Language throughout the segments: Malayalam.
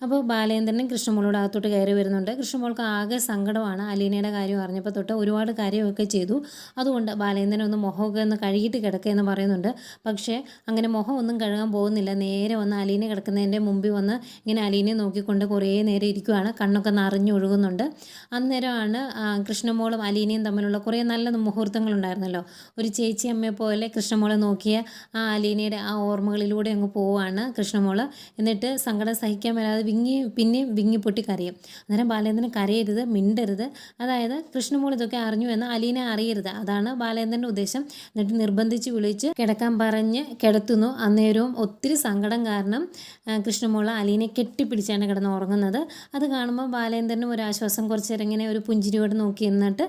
അപ്പോൾ ബാലേന്ദ്രനും കൃഷ്ണമോളോട് അകത്തോട്ട് കയറി വരുന്നുണ്ട്. കൃഷ്ണമോൾക്ക് ആകെ സങ്കടമാണ്. അലീനയുടെ കാര്യം അറിഞ്ഞപ്പോൾ തൊട്ട് ഒരുപാട് കാര്യമൊക്കെ ചെയ്തു. അതുകൊണ്ട് ബാലേന്ദ്രൻ ഒന്ന് മുഖമൊക്കെ ഒന്ന് കഴുകിയിട്ട് കിടക്കുക എന്ന് പറയുന്നുണ്ട്. പക്ഷേ അങ്ങനെ മുഖം ഒന്നും കഴുകാൻ പോകുന്നില്ല. നേരെ വന്ന് അലീന കിടക്കുന്നതിന്റെ മുമ്പിൽ വന്ന് ഇങ്ങനെ അലീനെ നോക്കിക്കൊണ്ട് കുറേ നേരം ഇരിക്കുവാണ്. കണ്ണൊക്കെ നിറഞ്ഞൊഴുകുന്നുണ്ട് അന്നേരമാണ് ആ, കൃഷ്ണമോളും അലീനയും തമ്മിലുള്ള കുറേ നല്ല മുഹൂർത്തങ്ങളുണ്ടായിരുന്നല്ലോ ഒരു ചേച്ചി അമ്മയെ പോലെ കൃഷ്ണമോളെ നോക്കിയ ആ അലീനയുടെ ആ ഓർമ്മകളിലൂടെ അങ്ങ് പോവുകയാണ് കൃഷ്ണമോൾ. എന്നിട്ട് സങ്കടം സഹിക്കാൻ വരാതെ വിങ്ങി പിന്നെയും വിങ്ങി പൊട്ടി കരയും. അന്നേരം ബാലേന്ദ്രൻ കരയരുത് മിണ്ടരുത്. അതായത് കൃഷ്ണമോൾ ഇതൊക്കെ അറിഞ്ഞു എന്ന് അലീനെ അറിയരുത്. അതാണ് ബാലേന്ദ്രന്റെ ഉദ്ദേശം. എന്നിട്ട് നിർബന്ധിച്ച് വിളിച്ച് കിടക്കാൻ പറഞ്ഞ് കിടത്തുന്നു. അന്നേരവും ഒത്തിരി സങ്കടം കാരണം കൃഷ്ണമോൾ അലീനെ കെട്ടിപ്പിടിച്ചാണ് കിടന്ന് ഉറങ്ങുന്നത്. അത് കാണുമ്പോൾ ബാലേന്ദ്രനും ഒരു ആശ്വാസം കുറച്ച് ഇങ്ങനെ ഒരു പുഞ്ചിരിയോട് നോക്കി എന്നിട്ട്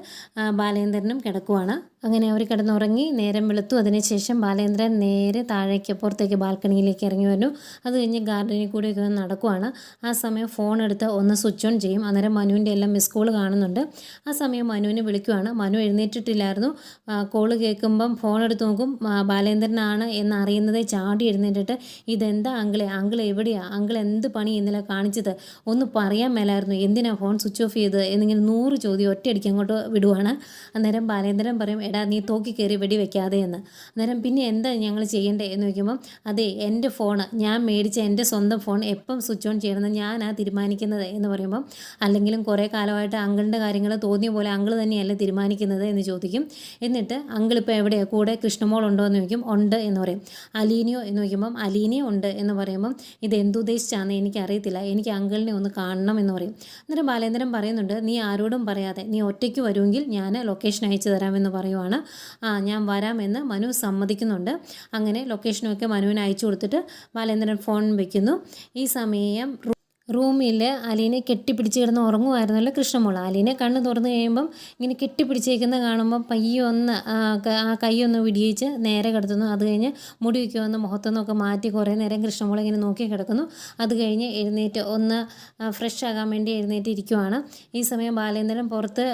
ബാലേന്ദ്രനും കിടക്കുവാണ്. അങ്ങനെ അവർ കിടന്നുറങ്ങി നേരം വെളുത്തു. അതിനുശേഷം ബാലേന്ദ്രൻ നേരെ താഴേക്ക് പുറത്തേക്ക് ബാൽക്കണിയിലേക്ക് ഇറങ്ങി വരുന്നു അത് കഴിഞ്ഞ് ഗാർഡനിൽ കൂടിയൊക്കെ ഒന്ന് നടക്കുവാണ്. ആ സമയം ഫോൺ എടുത്ത് ഒന്ന് സ്വിച്ച് ഓൺ ചെയ്യും. അന്നേരം മനുവിന്റെ എല്ലാം മിസ് കോൾ കാണുന്നുണ്ട്. ആ സമയം മനുവിനെ വിളിക്കുവാണ്. മനു എഴുന്നേറ്റിട്ടില്ലായിരുന്നു. കോൾ കേൾക്കുമ്പം ഫോൺ എടുത്ത് നോക്കും. ബാലേന്ദ്രനാണ് എന്ന് അറിയുന്നതേ ചാടി എഴുന്നേറ്റിട്ട് ഇതെന്താ അങ്കിളെ? അങ്കിൾ എവിടെയാണ് അങ്കിൾ എന്ത് പണി ഇന്നലെ കാണിച്ചത്? ഒന്ന് പറയാൻ മേലായിരുന്നു. എന്തിനാണ് ഫോൺ സ്വിച്ച് ഓഫ് ചെയ്തത്? എന്നിങ്ങനെ നൂറ് ചോദ്യം ഒറ്റയടിക്ക് അങ്ങോട്ട് വിടുവാണ്. അന്നേരം ബാലേന്ദ്രൻ പറയും എടാ നീ തോക്കി കയറി വെടിവെക്കാതെ എന്ന്. അന്നേരം പിന്നെ എന്താ ഞങ്ങൾ ചെയ്യേണ്ടേ എന്ന് ചോദിക്കുമ്പം അതെ എന്റെ ഫോണ് ഞാൻ മേടിച്ച എന്റെ സ്വന്തം ഫോൺ എപ്പം സ്വിച്ച് ഓൺ ചെയ്യണമെന്ന് ഞാനാ തീരുമാനിക്കുന്നത് എന്ന് പറയുമ്പം അല്ലെങ്കിലും കുറേ കാലമായിട്ട് അങ്കിളിന്റെ കാര്യങ്ങൾ തോന്നിയ പോലെ അങ്കിൾ തന്നെയല്ല തീരുമാനിക്കുന്നത് എന്ന് ചോദിക്കും. എന്നിട്ട് അങ്കിൾ ഇപ്പോൾ എവിടെയാണ് കൂടെ കൃഷ്ണമോൾ ഉണ്ടോ എന്ന് ചോദിക്കും. ഉണ്ട് എന്ന് പറയും. അലീനിയോ എന്ന് ചോദിക്കുമ്പം അലീനിയോ ഉണ്ട് എന്ന് പറയുമ്പം ഇത് എന്തുദ്ദേശിച്ചാണെന്ന് എനിക്കറിയത്തില്ല. എനിക്ക് അങ്കിളിനെ ഒന്ന് കാണണം എന്ന് പറയും. അന്നേരം ബാലേന്ദ്രൻ പറയുന്നുണ്ട് നീ ആരോടും പറയാതെ നീ ഒറ്റയ്ക്ക് വരുമെങ്കിൽ ഞാൻ ലൊക്കേഷൻ അയച്ചു തരാമെന്ന് പറയുവാണ് ആ ഞാൻ വരാമെന്ന് മനു സമ്മതിക്കുന്നുണ്ട്. അങ്ങനെ ലൊക്കേഷനൊക്കെ മനുവിന് അയച്ചു കൊടുത്തിട്ട് ബാലേന്ദ്രൻ ഫോൺ വയ്ക്കുന്നു ഈ സമയം റൂമിൽ അലീനെ കെട്ടിപ്പിടിച്ച് കിടന്ന് ഉറങ്ങുമായിരുന്നല്ലോ കൃഷ്ണമോൾ അലീനെ കണ്ണ് തുറന്നു കഴിയുമ്പം ഇങ്ങനെ കെട്ടിപ്പിടിച്ചേക്കുന്ന കാണുമ്പോൾ പയ്യൊന്ന് ആ ക- ആ കൈ ഒന്ന് വിടിയിച്ച് നേരെ കിടത്തുന്നു. അത് കഴിഞ്ഞ് മുടിയൊക്കെ ഒന്ന് മുഖത്തുനിന്നൊക്കെ മാറ്റി കുറേ നേരം കൃഷ്ണമോൾ ഇങ്ങനെ നോക്കി കിടക്കുന്നു. അത് കഴിഞ്ഞ് എഴുന്നേറ്റ് ഒന്ന് ഫ്രഷ് ആകാൻ വേണ്ടി എഴുന്നേറ്റ് ഇരിക്കുവാണ്. ഈ സമയം ബാലേന്ദ്രൻ പുറത്ത്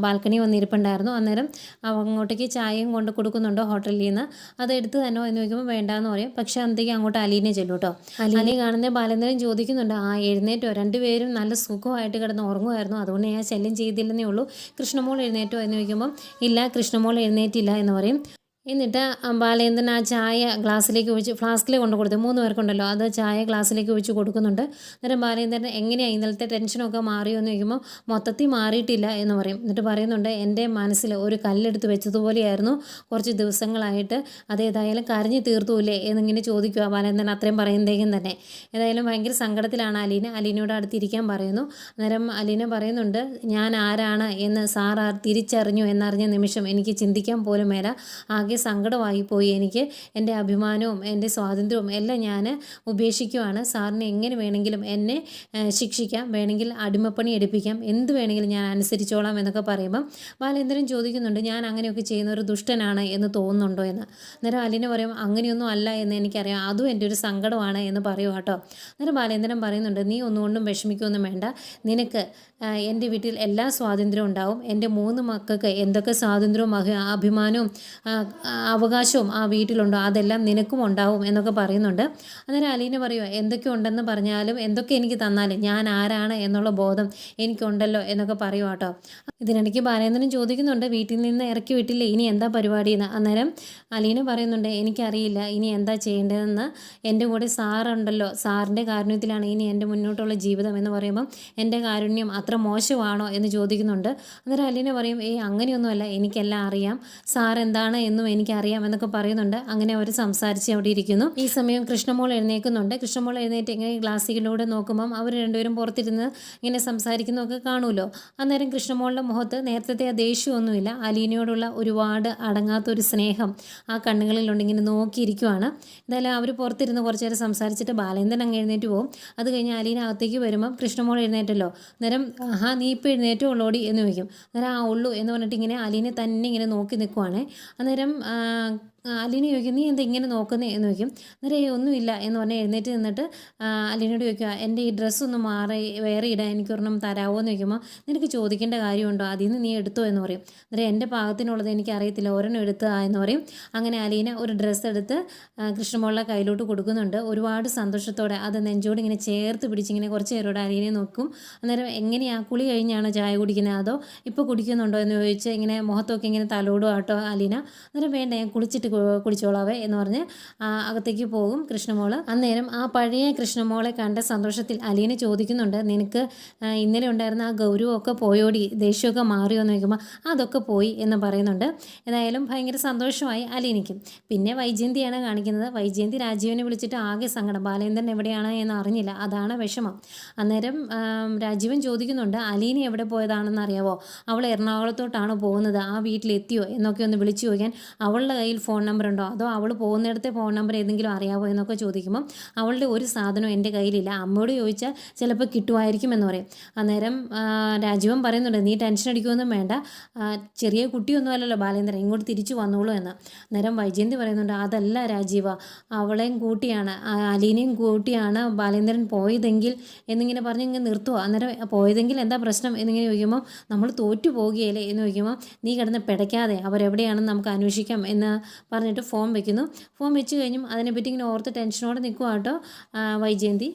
ബാൽക്കണി വന്നിരിപ്പുണ്ടായിരുന്നു. അന്നേരം അങ്ങോട്ടേക്ക് ചായയും കൊണ്ട് കൊടുക്കുന്നുണ്ടോ ഹോട്ടലിൽ നിന്ന്. അത് എടുത്ത് തന്നെ എന്ന് ചോദിക്കുമ്പോൾ വേണ്ടാന്ന് പറയും. പക്ഷേ അന്നത്തേക്ക് അങ്ങോട്ട് അലീനെ ചെല്ലൂട്ടോ അലീനെ കാണുന്ന ബാലേന്ദ്രൻ ചോദിക്കുന്നുണ്ട് ആ എഴുന്നേറ്റോ. രണ്ടുപേരും നല്ല സുഖമായിട്ട് കിടന്ന് ഉറങ്ങുമായിരുന്നു. അതുകൊണ്ട് ഞാൻ ശല്യം ചെയ്തില്ലെന്നേ ഉള്ളൂ. കൃഷ്ണമോൾ എഴുന്നേറ്റോ എന്ന് ചോദിക്കുമ്പം ഇല്ല കൃഷ്ണമോൾ എഴുന്നേറ്റില്ല എന്ന് പറയും. എന്നിട്ട് ബാലേന്ദ്രൻ ആ ചായ ഗ്ലാസ്സിലേക്ക് ഒഴിച്ച് ഫ്ലാസ്കിൽ കൊണ്ട് കൊടുത്തു. മൂന്ന് പേർക്കുണ്ടല്ലോ അത് ചായ ഗ്ലാസ്സിലേക്ക് ഒഴിച്ച് കൊടുക്കുന്നുണ്ട്. അന്നേരം ബാലേന്ദ്രൻ എങ്ങനെയാണ് ഇന്നലത്തെ ടെൻഷനൊക്കെ മാറിയോ എന്ന് ചോദിക്കുമ്പോൾ മൊത്തത്തിൽ മാറിയിട്ടില്ല എന്ന് പറയും. എന്നിട്ട് പറയുന്നുണ്ട് എന്റെ മനസ്സിൽ ഒരു കല്ലെടുത്ത് വെച്ചതുപോലെയായിരുന്നു. കുറച്ച് ദിവസങ്ങളായിട്ട് അതേതായാലും കരഞ്ഞു തീർത്തൂല്ലേ? എന്നിങ്ങനെ ചോദിക്കുക ബാലേന്ദ്രൻ അത്രയും പറയുന്നതേക്കും തന്നെ. ഏതായാലും ഭയങ്കര സങ്കടത്തിലാണ് അലീന. അലീനയോട് അടുത്തിരിക്കാൻ പറയുന്നു. അന്നേരം അലീന പറയുന്നുണ്ട് ഞാൻ ആരാണ് എന്ന് സാർ തിരിച്ചറിഞ്ഞു എന്നറിഞ്ഞ നിമിഷം എനിക്ക് ചിന്തിക്കാൻ പോലും മേല. ആകെ സങ്കടമായി പോയി. എനിക്ക് എന്റെ അഭിമാനവും എന്റെ സ്വാതന്ത്ര്യവും എല്ലാം ഞാൻ ഉപേക്ഷിക്കുവാണ്. സാറിന് എങ്ങനെ വേണമെങ്കിലും എന്നെ ശിക്ഷിക്കാം. വേണമെങ്കിൽ അടിമപ്പണി എടുപ്പിക്കാം. എന്ത് വേണമെങ്കിലും ഞാൻ അനുസരിച്ചോളാം എന്നൊക്കെ പറയുമ്പം ബാലേന്ദ്രൻ ചോദിക്കുന്നുണ്ട് ഞാൻ അങ്ങനെയൊക്കെ ചെയ്യുന്ന ഒരു ദുഷ്ടനാണ് എന്ന് തോന്നുന്നുണ്ടോ എന്ന്? അന്നേരം അലീന പറയും അങ്ങനെയൊന്നും അല്ല എന്ന് എനിക്കറിയാം. അതും എന്റെ ഒരു സങ്കടമാണ് എന്ന് പറയും കേട്ടോ അന്നേരം ബാലേന്ദ്രൻ പറയുന്നുണ്ട് നീ ഒന്നുകൊണ്ടും വിഷമിക്കൊന്നും വേണ്ട. നിനക്ക് എന്റെ വീട്ടിൽ എല്ലാ സ്വാതന്ത്ര്യവും ഉണ്ടാവും. എന്റെ മൂന്ന് മക്കൾക്ക് എന്തൊക്കെ സ്വാതന്ത്ര്യവും അഭിമാനവും അവകാശവും ആ വീട്ടിലുണ്ടോ? അതെല്ലാം നിനക്കും ഉണ്ടാവും എന്നൊക്കെ പറയുന്നുണ്ട്. അന്നേരം അലീന പറയുക എന്തൊക്കെ ഉണ്ടെന്ന് പറഞ്ഞാലും എന്തൊക്കെ എനിക്ക് തന്നാലും ഞാൻ ആരാണ് എന്നുള്ള ബോധം എനിക്കുണ്ടല്ലോ എന്നൊക്കെ പറയുക കേട്ടോ ഇതിനിടയ്ക്ക് ബാലേന്ദ്രൻ ചോദിക്കുന്നുണ്ട് വീട്ടിൽ നിന്ന് ഇറക്കി വിട്ടില്ലേ? ഇനി എന്താ പരിപാടി എന്ന് അന്നേരം അലീന പറയുന്നുണ്ട് എനിക്കറിയില്ല ഇനി എന്താ ചെയ്യേണ്ടതെന്ന്? എന്റെ കൂടെ സാറുണ്ടല്ലോ സാറിന്റെ കാരുണ്യത്തിലാണ് ഇനി എന്റെ മുന്നോട്ടുള്ള ജീവിതം എന്ന് പറയുമ്പം എന്റെ കാരുണ്യം അത്ര മോശമാണോ എന്ന് ചോദിക്കുന്നുണ്ട്. അന്നേരം അലീന പറയും ഏയ് അങ്ങനെയൊന്നുമല്ല എനിക്കെല്ലാം അറിയാം. സാർ എന്താണ് എന്നും എനിക്കറിയാം എന്നൊക്കെ പറയുന്നുണ്ട്. അങ്ങനെ അവർ സംസാരിച്ച് അവിടെ ഇരിക്കുന്നു. ഈ സമയം കൃഷ്ണമോൾ എഴുന്നേൽക്കുന്നുണ്ട്. കൃഷ്ണമോൾ എഴുന്നേറ്റ് ഇങ്ങനെ ഗ്ലാസ്സിലൂടെ നോക്കുമ്പം അവർ രണ്ടുപേരും പുറത്തിരുന്ന് ഇങ്ങനെ സംസാരിക്കുന്നതൊക്കെ കാണുമല്ലോ. അന്നേരം കൃഷ്ണമോളുടെ മുഖത്ത് നേരത്തെ ആ ദേഷ്യമൊന്നുമില്ല. അലീനയോടുള്ള ഒരുപാട് അടങ്ങാത്തൊരു സ്നേഹം ആ കണ്ണുകളിലുണ്ട്. ഇങ്ങനെ നോക്കിയിരിക്കുവാണ്. എന്തായാലും അവർ പുറത്തിരുന്ന് കുറച്ച് നേരം സംസാരിച്ചിട്ട് ബാലേന്ദ്രൻ അങ്ങ് എഴുന്നേറ്റ് പോകും അത് കഴിഞ്ഞ് അലീന അകത്തേക്ക് വരുമ്പം കൃഷ്ണമോൾ എഴുന്നേറ്റല്ലോ. അന്നേരം ആഹാ നീ ഇപ്പോൾ എഴുന്നേറ്റോ ഉള്ളോടി എന്ന് ചോദിക്കും. അന്നേരം ആ ഉള്ളൂ എന്ന് പറഞ്ഞിട്ട് ഇങ്ങനെ അലീനെ തന്നെ ഇങ്ങനെ നോക്കി നിൽക്കുവാണ് അന്നേരം ആ, ആ, അലീന ചോദിക്കും നീ എന്താ ഇങ്ങനെ നോക്കുന്നേ? എന്ന് ചോദിക്കും. അന്നേരം ഏ ഒന്നുമില്ല എന്ന് പറഞ്ഞ് എഴുന്നേറ്റ് നിന്നിട്ട് അലീനോട് ചോദിക്കുക എന്റെ ഈ ഡ്രസ്സ് ഒന്ന് മാറി വേറെ ഇടാൻ എനിക്കൊരെണ്ണം തരാമോ എന്ന് ചോദിക്കുമ്പോൾ നിനക്ക് ചോദിക്കേണ്ട കാര്യമുണ്ടോ? അതിൽ നിന്ന് നീ എടുത്തോ? എന്ന് പറയും. അന്നേരം എന്റെ പാകത്തിനുള്ളത് എനിക്കറിയത്തില്ല ഒരെണ്ണം എടുത്താ? എന്ന് പറയും. അങ്ങനെ അലീന ഒരു ഡ്രസ്സ് എടുത്ത് കൃഷ്ണമോളെ കയ്യിലോട്ട് കൊടുക്കുന്നുണ്ട്. ഒരുപാട് സന്തോഷത്തോടെ അത് നെഞ്ചോട് ഇങ്ങനെ ചേർത്ത് പിടിച്ചിങ്ങനെ കുറച്ച് നേരോട് അലീനെ നോക്കും. അന്നേരം എങ്ങനെയാ കുളി കഴിഞ്ഞാണോ ചായ കുടിക്കുന്നത് അതോ ഇപ്പോൾ കുടിക്കുന്നുണ്ടോ? എന്ന് ചോദിച്ച് ഇങ്ങനെ മുഖത്തൊക്കെ ഇങ്ങനെ തലോടും ആട്ടോ അലീന. അന്നേരം വേണ്ട ഞാൻ കുളിച്ചിട്ട് കുടിച്ചോളാവേ എന്ന് പറഞ്ഞ് അകത്തേക്ക് പോകും കൃഷ്ണമോൾ. അന്നേരം ആ പഴയ കൃഷ്ണമോളെ കണ്ട സന്തോഷത്തിൽ അലീന ചോദിക്കുന്നുണ്ട് നിനക്ക് ഇന്നലെ ഉണ്ടായിരുന്ന ആ ഗൗരവമൊക്കെ പോയോടി ദേഷ്യമൊക്കെ മാറിയോ? എന്ന് ചോദിക്കുമ്പോൾ അതൊക്കെ പോയി എന്ന് പറയുന്നുണ്ട്. ഏതായാലും ഭയങ്കര സന്തോഷമായി അലീനയ്ക്ക്. പിന്നെ വൈജയന്തിയാണ് കാണിക്കുന്നത്. വൈജയന്തി രാജീവിനെ വിളിച്ചിട്ട് ആകെ സങ്കടം. ബാലേന്ദ്രൻ എവിടെയാണ് എന്ന് അറിഞ്ഞില്ല. അതാണ് വിഷമം. അന്നേരം രാജീവൻ ചോദിക്കുന്നുണ്ട് അലീന എവിടെ പോയതാണെന്ന് അറിയാവോ അവൾ എറണാകുളത്തോട്ടാണ് പോകുന്നത്. ആ വീട്ടിലെത്തിയോ? എന്നൊക്കെ ഒന്ന് വിളിച്ചു ചോദിക്കാൻ അവളുടെ കയ്യിൽ ഫോൺ നമ്പർ ഉണ്ടോ? അതോ അവൾ പോകുന്നിടത്തെ ഫോൺ നമ്പർ ഏതെങ്കിലും അറിയാവോ എന്നൊക്കെ ചോദിക്കുമ്പം അവളുടെ ഒരു സാധനവും എന്റെ കയ്യിലില്ല. അമ്മയോട് ചോദിച്ചാൽ ചിലപ്പോൾ കിട്ടുമായിരിക്കും എന്ന് പറയും. അന്നേരം രാജീവൻ പറയുന്നുണ്ട് നീ ടെൻഷൻ അടിക്കുമൊന്നും വേണ്ട. ചെറിയ കുട്ടിയൊന്നും അല്ലല്ലോ ബാലേന്ദ്രൻ ഇങ്ങോട്ട് തിരിച്ചു വന്നോളൂ എന്ന്. അന്നേരം വൈജയന്തി പറയുന്നുണ്ട് അതല്ല രാജീവ അവളെയും കൂട്ടിയാണ് അലീനയും കൂട്ടിയാണ് ബാലേന്ദ്രൻ പോയതെങ്കിൽ എന്നിങ്ങനെ പറഞ്ഞ് ഇങ്ങനെ നിർത്തുക അന്നേരം പോയതെങ്കിൽ എന്താ പ്രശ്നം? എന്നിങ്ങനെ ചോദിക്കുമ്പോൾ നമ്മൾ തോറ്റു പോകുകയല്ലേ? എന്ന് ചോദിക്കുമ്പോൾ നീ കിടന്ന് പിടയ്ക്കാതെ അവരെവിടെയാണെന്ന് നമുക്ക് അന്വേഷിക്കാം എന്ന് പറഞ്ഞിട്ട് ഫോം വെക്കുന്നു. ഫോം വെച്ച് കഴിഞ്ഞും അതിനെപ്പറ്റി ഇങ്ങനെ ഓർത്ത് ടെൻഷനോടെ നിൽക്കുക കേട്ടോ വൈജയന്തി.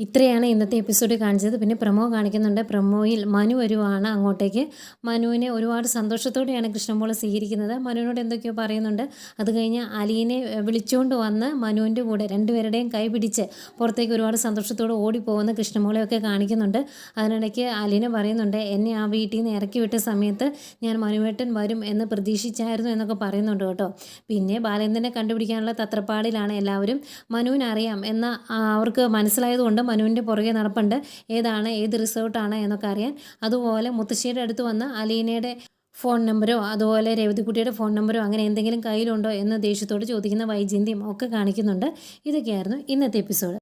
ഇത്രയാണ് ഇന്നത്തെ എപ്പിസോഡ് കാണിച്ചത്. പിന്നെ പ്രമോ കാണിക്കുന്നുണ്ട്. പ്രമോയിൽ മനു വരുവാണ് അങ്ങോട്ടേക്ക്. മനുവിനെ ഒരുപാട് സന്തോഷത്തോടെയാണ് കൃഷ്ണമോൾ സ്വീകരിക്കുന്നത്. മനുവിനോട് എന്തൊക്കെയോ പറയുന്നുണ്ട്. അത് കഴിഞ്ഞ് അലീനെ വിളിച്ചുകൊണ്ട് വന്ന് മനുവിന്റെ കൂടെ രണ്ടുപേരുടെയും കൈ പിടിച്ച് പുറത്തേക്ക് ഒരുപാട് സന്തോഷത്തോടെ ഓടിപ്പോകുന്ന കൃഷ്ണമോളെയൊക്കെ കാണിക്കുന്നുണ്ട്. അതിനിടയ്ക്ക് അലീന പറയുന്നുണ്ട് എന്നെ ആ വീട്ടിൽ നിന്ന് ഇറക്കി വിട്ട സമയത്ത് ഞാൻ മനുവേട്ടൻ വരും എന്ന് പ്രതീക്ഷിച്ചായിരുന്നു എന്നൊക്കെ പറയുന്നുണ്ട് കേട്ടോ. പിന്നെ ബാലേന്ദ്രനെ കണ്ടുപിടിക്കാനുള്ള തത്രപ്പാടിലാണ് എല്ലാവരും. മനുവിനറിയാം. എന്ന അവർക്ക് മനസ്സിലായതുകൊണ്ട് മനുവിന്റെ പുറകെ നടപ്പുണ്ട്. ഏതാണ് ഏത് റിസോർട്ടാണ് എന്നൊക്കെ അറിയാൻ. അതുപോലെ മുത്തശ്ശിയുടെ അടുത്ത് വന്ന് അലീനയുടെ ഫോൺ നമ്പരോ അതുപോലെ രേവതിക്കുട്ടിയുടെ ഫോൺ നമ്പരോ അങ്ങനെ എന്തെങ്കിലും കയ്യിലുണ്ടോ എന്ന് ദേഷ്യത്തോട് ചോദിക്കുന്ന വൈജയന്തിയും ഒക്കെ കാണിക്കുന്നുണ്ട്. ഇതൊക്കെയായിരുന്നു ഇന്നത്തെ എപ്പിസോഡ്.